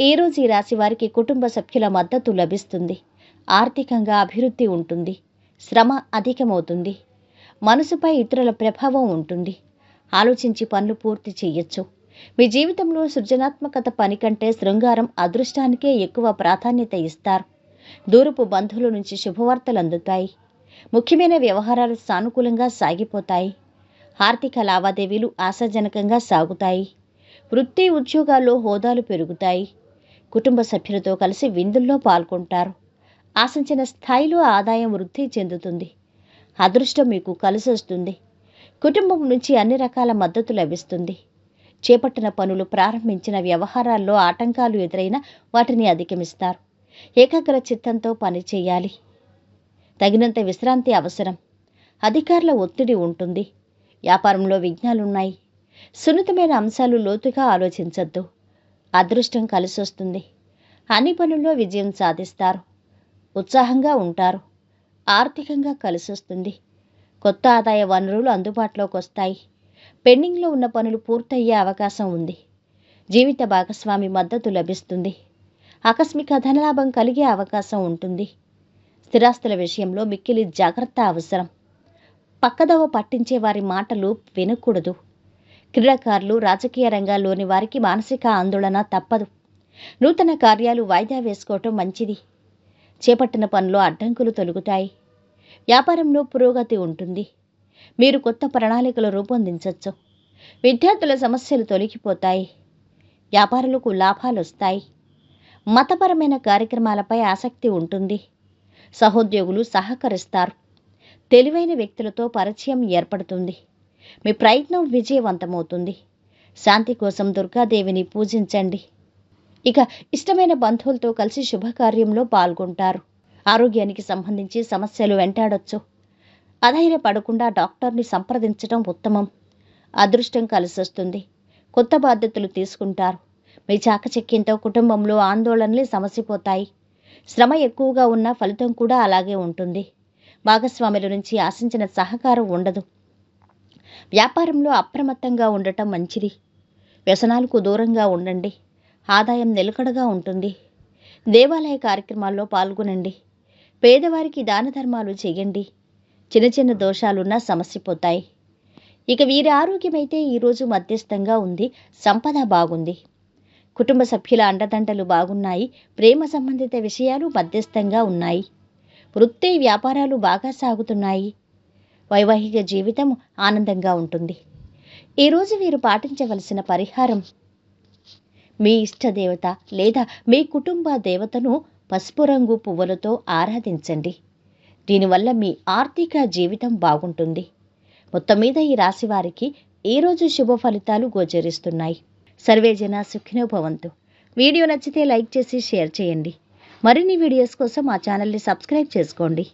ఈరోజు ఈ రాశి వారికి కుటుంబ సభ్యుల మద్దతు లభిస్తుంది? ఆర్థికంగా అభివృద్ధి ఉంటుంది. శ్రమ అధికమవుతుంది. మనసుపై ఇతరుల ప్రభావం ఉంటుంది. ఆలోచించి పనులు పూర్తి చేయొచ్చు. మీ జీవితంలో సృజనాత్మకత పని కంటే శృంగారం అదృష్టానికే ఎక్కువ ప్రాధాన్యత ఇస్తారు. దూరపు బంధువుల నుంచి శుభవార్తలు అందుతాయి. ముఖ్యమైన వ్యవహారాలు సానుకూలంగా సాగిపోతాయి. ఆర్థిక లావాదేవీలు ఆశాజనకంగా సాగుతాయి. వృత్తి ఉద్యోగాల్లో హోదాలు పెరుగుతాయి. కుటుంబ సభ్యులతో కలిసి విందుల్లో పాల్గొంటారు. ఆశించిన స్థాయిలో ఆదాయం వృద్ధి చెందుతుంది. అదృష్టం మీకు కలిసి వస్తుంది. కుటుంబం నుంచి అన్ని రకాల మద్దతు లభిస్తుంది. చేపట్టిన పనులు ప్రారంభించిన వ్యవహారాల్లో ఆటంకాలు ఎదురైనా వాటిని అధిగమిస్తారు. ఏకాగ్ర చిత్తంతో పని చేయాలి. తగినంత విశ్రాంతి అవసరం. అధికారుల ఒత్తిడి ఉంటుంది. వ్యాపారంలో విఘ్నాలున్నాయి. సున్నితమైన అంశాలు లోతుగా ఆలోచించద్దు. అదృష్టం కలిసొస్తుంది. అన్ని పనుల్లో విజయం సాధిస్తారు. ఉత్సాహంగా ఉంటారు. ఆర్థికంగా కలిసొస్తుంది. కొత్త ఆదాయ వనరులు అందుబాటులోకి వస్తాయి పెండింగ్లో ఉన్న పనులు పూర్తయ్యే అవకాశం ఉంది. జీవిత భాగస్వామి మద్దతు లభిస్తుంది. ఆకస్మిక ధనలాభం కలిగే అవకాశం ఉంటుంది. స్థిరాస్తుల విషయంలో మిక్కిలి జాగ్రత్త అవసరం. పక్కదవ పట్టించే వారి మాటలు వినకూడదు. క్రీడాకారులు రాజకీయ రంగాల్లోని వారికి మానసిక ఆందోళన తప్పదు. నూతన కార్యాలు వాయిదా వేసుకోవటం మంచిది. చేపట్టిన పనిలో అడ్డంకులు తొలుగుతాయి. వ్యాపారంలో పురోగతి ఉంటుంది. మీరు కొత్త ప్రణాళికలు రూపొందించవచ్చు విద్యార్థుల సమస్యలు తొలగిపోతాయి. వ్యాపారులకు లాభాలు వస్తాయి. మతపరమైన కార్యక్రమాలపై ఆసక్తి ఉంటుంది. సహోద్యోగులు సహకరిస్తారు. తెలివైన వ్యక్తులతో పరిచయం ఏర్పడుతుంది. మీ ప్రయత్నం విజయవంతమవుతుంది. శాంతి కోసం దుర్గాదేవిని పూజించండి. ఇక ఇష్టమైన బంధువులతో కలిసి శుభకార్యంలో పాల్గొంటారు. ఆరోగ్యానికి సంబంధించి సమస్యలు వెంటాడొచ్చు. అధైర్యపడకుండా డాక్టర్ని సంప్రదించడం ఉత్తమం. అదృష్టం కలిసొస్తుంది. కొత్త బాధ్యతలు తీసుకుంటారు. మీ చాకచక్యంతో కుటుంబంలో ఆందోళనలు సమసిపోతాయి. శ్రమ ఎక్కువగా ఉన్న ఫలితం కూడా అలాగే ఉంటుంది. భాగస్వాముల నుంచి ఆశించిన సహకారం ఉండదు. వ్యాపారంలో అప్రమత్తంగా ఉండటం మంచిది. వ్యసనాలకు దూరంగా ఉండండి. ఆదాయం నిలకడగా ఉంటుంది. దేవాలయ కార్యక్రమాల్లో పాల్గొనండి. పేదవారికి దాన ధర్మాలు చేయండి. చిన్న చిన్న దోషాలున్నా సమసిపోతాయి ఇక వీరి ఆరోగ్యమైతే ఈరోజు మధ్యస్థంగా ఉంది. సంపద బాగుంది. కుటుంబ సభ్యుల అండదండలు బాగున్నాయి. ప్రేమ సంబంధిత విషయాలు మధ్యస్థంగా ఉన్నాయి. వృత్తి వ్యాపారాలు బాగా సాగుతున్నాయి. వైవాహిక జీవితం ఆనందంగా ఉంటుంది. ఈరోజు మీరు పాటించవలసిన పరిహారం మీ ఇష్ట దేవత లేదా మీ కుటుంబ దేవతను పసుపు రంగు పువ్వులతో ఆరాధించండి. దీనివల్ల మీ ఆర్థిక జీవితం బాగుంటుంది. మొత్తం మీద ఈ రాశి వారికి ఈరోజు శుభ ఫలితాలు గోచరిస్తున్నాయి. సర్వేజన సుఖినో భవంతు. వీడియో నచ్చితే లైక్ చేసి షేర్ చేయండి. మరిన్ని వీడియోస్ కోసం మా ఛానల్ని సబ్స్క్రైబ్ చేసుకోండి.